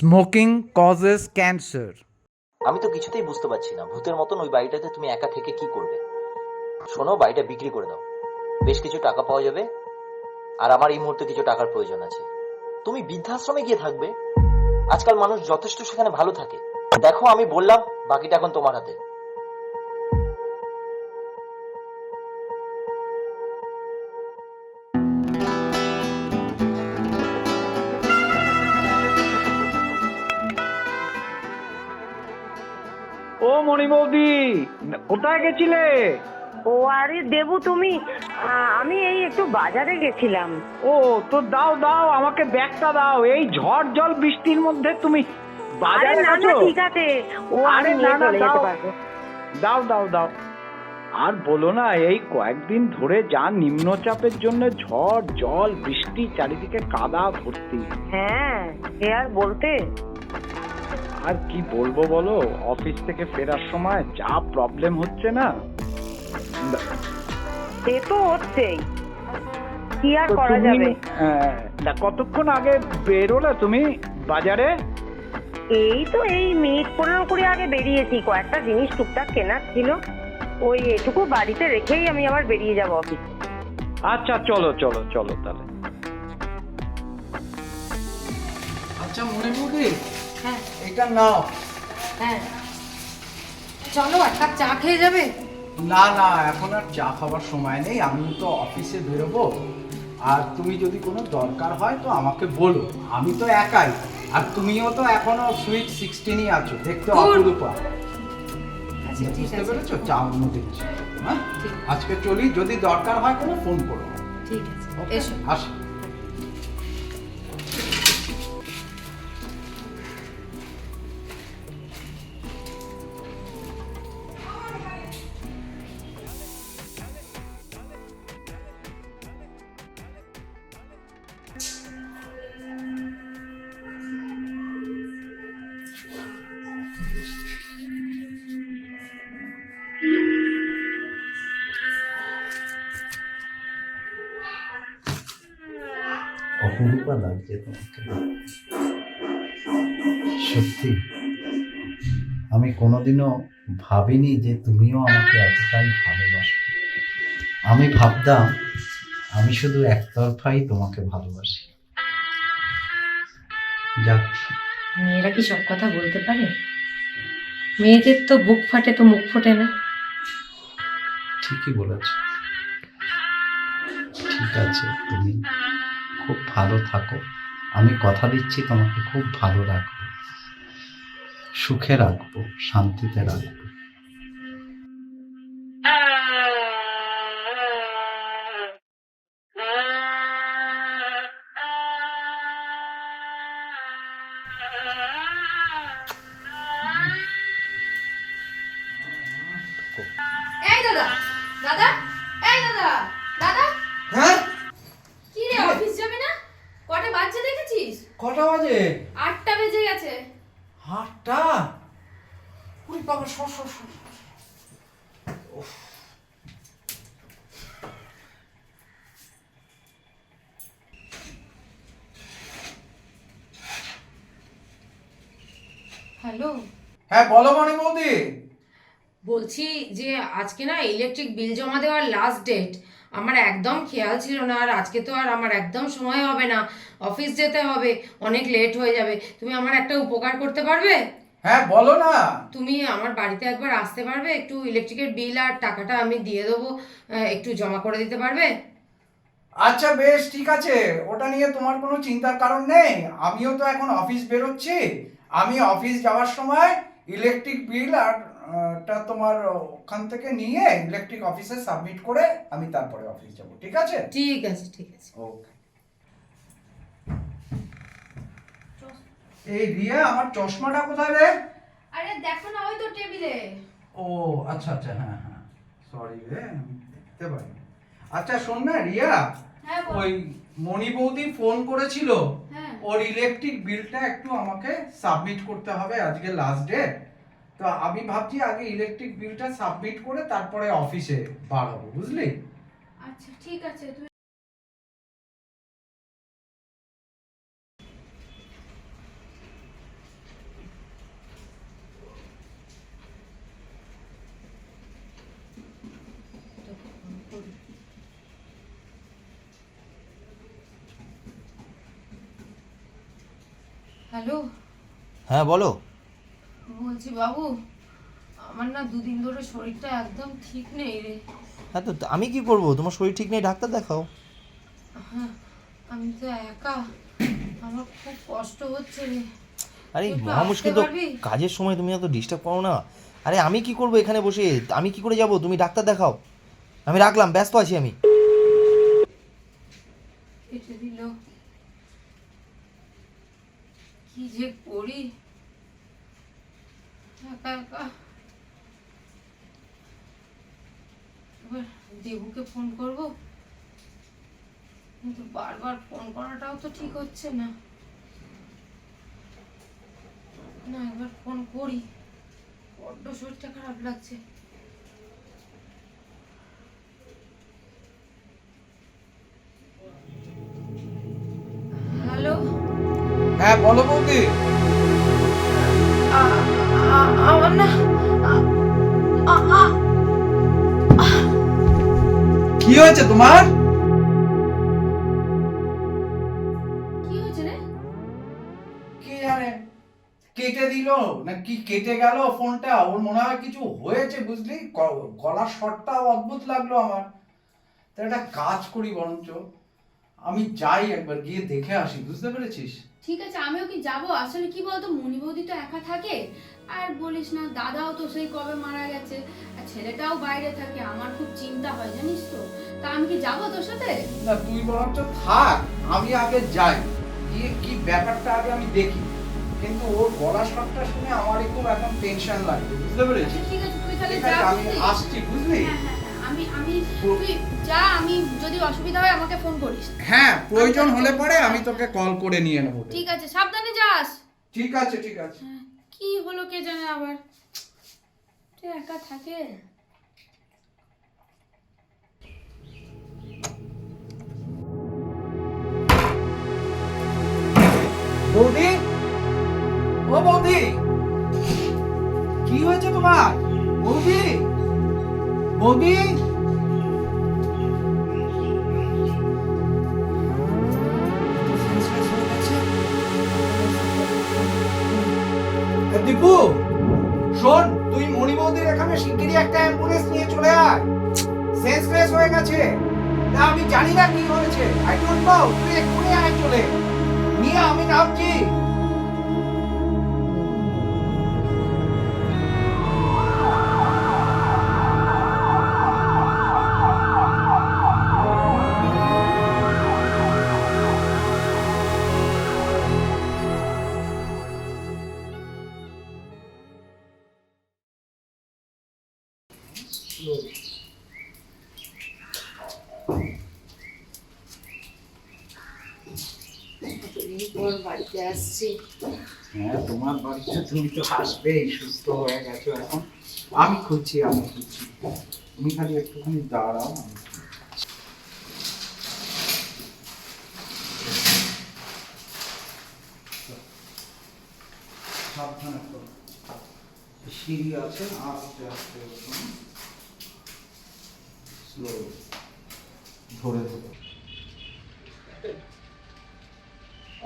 Smoking causes cancer আমি তো কিছুতেই বুঝতে পারছি না। ভূতের মতন ওই বাড়িটাতে তুমি একা থেকে কি করবে? শোনো, বাড়িটা বিক্রি করে দাও। বেশ কিছু টাকা পাওয়া যাবে। আর আমার এই মুহূর্তে কিছু টাকার প্রয়োজন আছে। তুমি বৃদ্ধাশ্রমে গিয়ে থাকবে। আজকাল মানুষ যথেষ্ট সেখানে ভালো থাকে। দেখো, আমি বললাম, বাকিটা এখন তোমার হাতে। কোথায় গেছিলে? ও আরে দেবু তুমি আ- আমি এই একটু বাজারে গেছিলাম। ও তো দাও দাও আমাকে ব্যাগটা দাও। এই ঝড় জল বৃষ্টির মধ্যে তুমি আরে বাজারে না না গেছো? ঠিক আছে। ও আমি আরে নিয়ে না, না, চলে যেতে দাও। পারব। দাও দাও দাও। আর বলো না এই কয়েকদিন ধরে যা নিম্নচাপের জন্য ঝড় জল বৃষ্টি চারিদিকে কাদা ভর্তি। হ্যাঁ সে আর বলতে আর কি বলব বলো? অফিস থেকে ফেরার সময় যা প্রবলেম হচ্ছে না। সে তো হচ্ছেই। কি আর তো করা তুমি, যাবে? তা কতক্ষণ আগে বেরোলে তুমি বাজারে? এই তো এই মিনিট পনেরো কুড়ি আগে বেরিয়েছি। কয়েকটা জিনিস টুকটাক কেনার ছিল। ওই এটুকু বাড়িতে রেখেই আমি আবার বেরিয়ে যাব অফিস। আচ্ছা চলো চলো চলো তাহলে। আচ্ছা মনে বৌদি হ্যাঁ। এটা নাও। হ্যাঁ। চলো এক কাপ চা খেয়ে যাবে? না না এখন আর চা খাবার সময় নেই। আমি তো অফিসে বেরোবো। আর তুমি যদি কোনো দরকার হয় তো আমাকে বলো। আমি তো একাই। আর তুমিও তো এখনও সুইট সিক্সটিনই আছো। দেখতে। অপরূপা। আচ্ছা বুঝতে পেরেছ? চা অন্য দিচ্ছি। হ্যাঁ? আজকে চলি যদি দরকার হয় কোনো ফোন করো। ঠিক আছে। এসো। আসি। অপরূপা লাগছে তোমাকে সত্যি আমি কোনোদিনও ভাবিনি যে তুমিও আমাকে এতটাই ভালোবাসো। আমি ভাবতাম আমি শুধু একতরফাই তোমাকে ভালোবাসি। যাক। মেয়েরা কি সব কথা বলতে পারে? মেয়েদের তো বুক ফাটে তো মুখ ফোটে না। ঠিকই বলেছ। ঠিক আছে তুমি খুব ভালো থাকো। আমি কথা দিচ্ছি তোমাকে খুব ভালো রাখব। সুখে রাখব শান্তিতে রাখব। দেখেছিস কটা বাজে? আটটা বেজে গেছে। আটটা? ওই বাবা সর সর সর হ্যালো। হ্যাঁ বলো মণি বৌদি বলছি যে আজকে না ইলেকট্রিক বিল জমা দেওয়ার লাস্ট ডেট আমার একদম খেয়াল ছিল না আর আজকে তো আর আমার একদম সময় হবে না। অফিস যেতে হবে অনেক লেট হয়ে যাবে। তুমি আমার একটা উপকার করতে পারবে? হ্যাঁ বলো না। তুমি আমার বাড়িতে একবার আসতে পারবে? একটু ইলেকট্রিকের বিল আর টাকাটা আমি দিয়ে দেবো একটু জমা করে দিতে পারবে? আচ্ছা বেশ ঠিক আছে। ওটা নিয়ে তোমার কোনো চিন্তার কারণ নেই। আমিও তো এখন অফিস বেরোচ্ছি। আমি অফিস যাওয়ার সময় ইলেকট্রিক বিল আর টা তোমার ওখান থেকে নিয়ে ইলেকট্রিক অফিসে সাবমিট করে আমি তারপরে অফিস যাব ঠিক আছে? ঠিক আছে ঠিক আছে। ওকে এই রিয়া আমার চশমাটা কোথায় রে? আরে দেখো না ওই তো টেবিলে। ও আচ্ছা আচ্ছা হ্যাঁ হ্যাঁ। সরি রে দেখতে পারিনি। আচ্ছা শোন না রিয়া হ্যাঁ বল। ওই মণি বৌদি ফোন করেছিল হ্যাঁ। ওর ইলেকট্রিক বিলটা একটু আমাকে সাবমিট করতে হবে আজকে লাস্ট ডেট তো আমি ভাবছি আগে ইলেকট্রিক বিলটা সাবমিট করে তারপরে অফিসে বাড়াবো বুঝলি? আচ্ছা ঠিক আছে তুই হ্যালো হ্যাঁ বলো। বলছি বাবু আমার না দুদিন ধরে শরীরটা একদম ঠিক নেই রে। হ্যাঁ তো আমি কি করব? তোমার শরীর ঠিক নেই ডাক্তার দেখাও। হ্যাঁ আমি তো একা। আমার খুব কষ্ট হচ্ছে রে। আরে মহা মুশকিল তো। কাজের সময় তুমি এত ডিস্টার্ব করো না। আরে আমি কি করব এখানে বসে? আমি কি করে যাব? তুমি ডাক্তার দেখাও। আমি রাখলাম ব্যস্ত আছি আমি। কি যে করি? একা। একা দেবুকে ফোন করব। কিন্তু বারবার ফোন করাটাও তো ঠিক হচ্ছে না। না একবার ফোন করি। বড্ড শরীরটা খারাপ লাগছে। হ্যালো হ্যাঁ বলো বৌদি। আমার না কি হয়েছে তোমার? কি হয়েছে রে? কি জানে কেটে দিল? না কি কেটে গেল ফোনটা? ওর মনে হয় কিছু হয়েছে বুঝলি? গলার শটটাও অদ্ভুত লাগল আমার। তো একটা কাজ করি বরঞ্চ। আমি যাই একবার গিয়ে দেখে আসি বুঝতে পেরেছিস? ঠিক আছে আমিও কি যাব? আসলে কি বলতো মনি বৌদি তো একা থাকে। আর বলিস না দাদাও তো সেই কবে মারা গেছে। আর ছেলেটাও বাইরে থাকে আমার খুব চিন্তা হয় জানিস তো। তা আমি কি যাব তোর সাথে? না তুই বরঞ্চ থাক আমি আগে যাই। গিয়ে কি ব্যাপারটা আগে আমি দেখি। কিন্তু ওর গলা শটটা শুনে আমারই খুব এখন টেনশন লাগে বুঝতে পেরেছিস? আচ্ছা, ঠিক আছে তুই তাহলে যা আমি আসছি বুঝলি? হ্যাঁ হ্যাঁ, আমি আমি তুই যা আমি যদি অসুবিধা হয় আমাকে ফোন করিস। হ্যাঁ প্রয়োজন হলে পরে আমি তোকে কল করে নিয়ে নেব। ঠিক আছে সাবধানে যাস। ঠিক আছে ঠিক আছে। হ্যাঁ, কি হলো কে জানে আবার? তুই একা থাকে বৌদি? ও বৌদি! কি হয়েছে তোমার? বৌদি? দীপু, শোন, তুই মণি বৌদির এখানে শিগগিরই একটা অ্যাম্বুলেন্স নিয়ে চলে আয়। সেন্সলেস হয়ে গেছে। তা আমি জানি না কি হয়েছে। আই ডোন্ট নো তুই এক্ষুনি আয় চলে। নিয়ে আমি নামছি। বাড়িতে আসছি। হ্যাঁ তোমার বাড়িতে তুমি তো আসবেই, সুস্থ হয়ে গেছো এখন। আমি খুঁজছি আমি খুঁজছি। তুমি খালি একটুখানি দাঁড়াও সাবধানে সিঁড়ি আছে আস্তে আস্তে। ধরে ধরে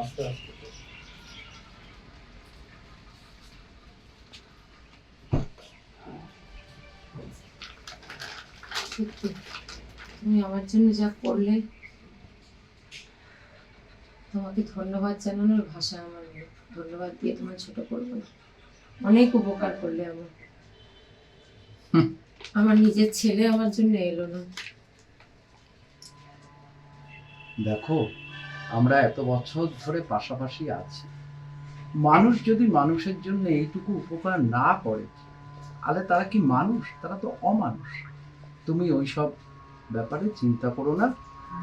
আস্তে আস্তে। সত্যি তুমি আমার জন্য যা করলে, তোমাকে ধন্যবাদ জানানোর ভাষা আমার ধন্যবাদ দিয়ে তোমার ছোট করব অনেক উপকার করলে আমার। আমার নিজের ছেলে আমার জন্য এলো না। দেখো, আমরা এত বছর ধরে পাশাপাশি আছি। মানুষ যদি মানুষের জন্য এইটুকু উপকার না করে, তাহলে তারা কি মানুষ? তারা তো অমানুষ। তুমি ওইসব ব্যাপারে চিন্তা করো না।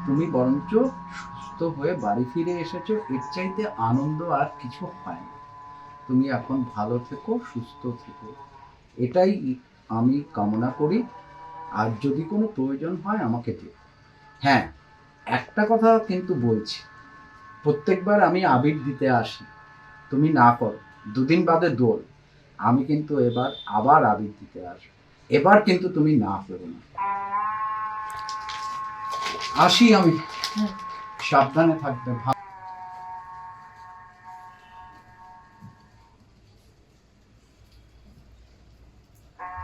তুমি বরঞ্চ সুস্থ হয়ে বাড়ি ফিরে এসেছ। এর চাইতে আনন্দ আর কিছু হয় না। তুমি এখন ভালো থেকো, সুস্থ থেকো। এটাই আমি কামনা করি আর যদি কোনো প্রয়োজন হয় আমাকে দিও। হ্যাঁ একটা কথা কিন্তু বলছি। প্রত্যেকবার আমি আবির দিতে আসি। তুমি না করো দুদিন বাদে দোল। আমি কিন্তু এবার আবার আবির দিতে আসব। এবার কিন্তু তুমি না করো না। আসি আমি। হ্যাঁ। সাবধানে থাকবে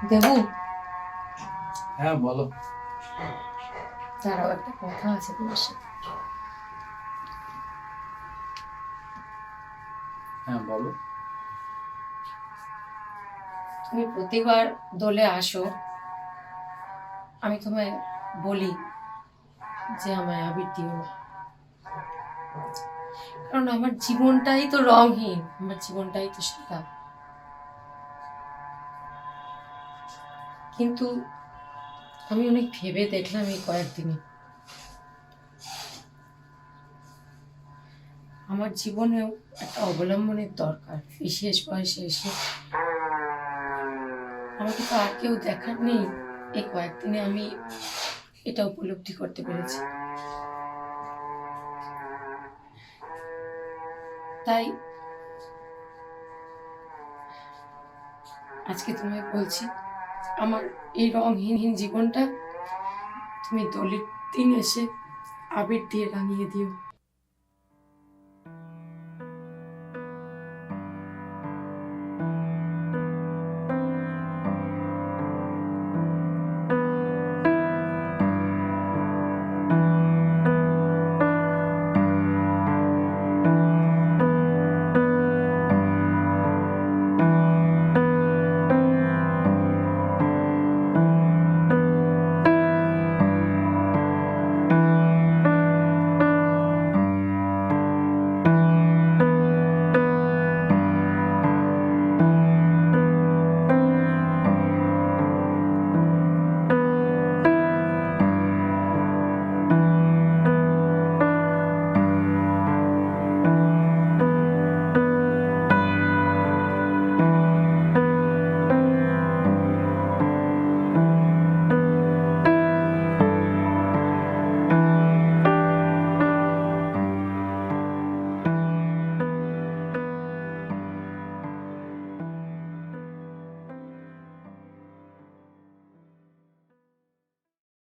দেবু? হ্যাঁ বলো। তারাও একটা কথা আছে তোমার সাথে। হ্যাঁ বলো। তুমি প্রতিবার দোলে আসো। আমি তোমায় বলি যে আমায় আবির দিও না। কারণ আমার জীবনটাই তো রঙহীন আমার জীবনটাই তো সাদা। কিন্তু আমি অনেক ভেবে দেখলাম এই কয়েকদিনে। আমার জীবনেও একটা অবলম্বনের দরকার এই শেষ বয়সে এসে। আমাকে তো আর কেউ দেখার নেই, এই কয়েকদিনে আমি এটা উপলব্ধি করতে পেরেছি। তাই আজকে তোমায় বলছি আমার এই রঙহীন জীবনটা তুমি দলের দিন এসে আবির দিয়ে রাঙিয়ে দিও।